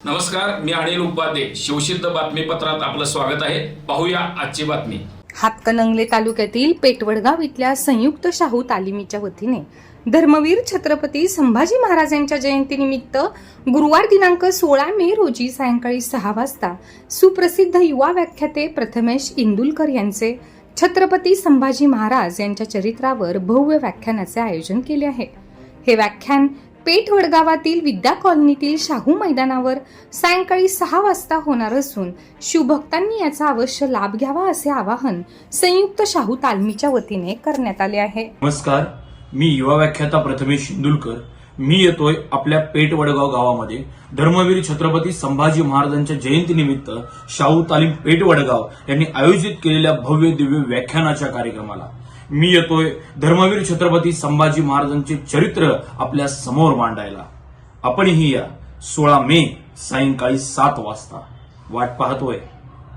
नमस्कार मी अनिल उपाध्ये. शिवसिद्ध बातमीपत्रात आपलं स्वागत आहे. पाहूया आजची बातमी. हातकणंगले तालुक्यातील पेटवडगाव इथल्या संयुक्त शाहू तालिमीच्या वतीने धर्मवीर छत्रपती संभाजी महाराजांच्या जयंतीनिमित्त गुरुवार दिनांक सोळा मे रोजी सायंकाळी सहा वाजता सुप्रसिद्ध युवा व्याख्याते प्रथमेश इंदुलकर यांचे छत्रपती संभाजी महाराज यांच्या चरित्रावर भव्य व्याख्यानाचे आयोजन केले आहे. हे व्याख्यान पेठ वडगावातील विद्या कॉलनीतील शाहू मैदानावर सायंकाळी सहा वाजता होणार असून शिवभक्तांनी याचा अवश्य लाभ घ्यावा असे आवाहन संयुक्त शाहू तालमीच्या वतीने करण्यात आले आहे. नमस्कार मी युवा व्याख्याता प्रथमेश शिंदुलकर मी येतोय आपल्या पेठ वडगाव गावामध्ये. धर्मवीर छत्रपती संभाजी महाराजांच्या जयंतीनिमित्त शाहू तालीम पेठ वडगाव यांनी आयोजित केलेल्या भव्य दिव्य व्याख्यानाच्या कार्यक्रमाला. मी येतोय धर्मवीर छत्रपती संभाजी महाराजांचे चरित्र आपल्यासमोर मांडायला. आपणही या सोळा मे सायंकाळी सात वाजता वाट पाहतोय.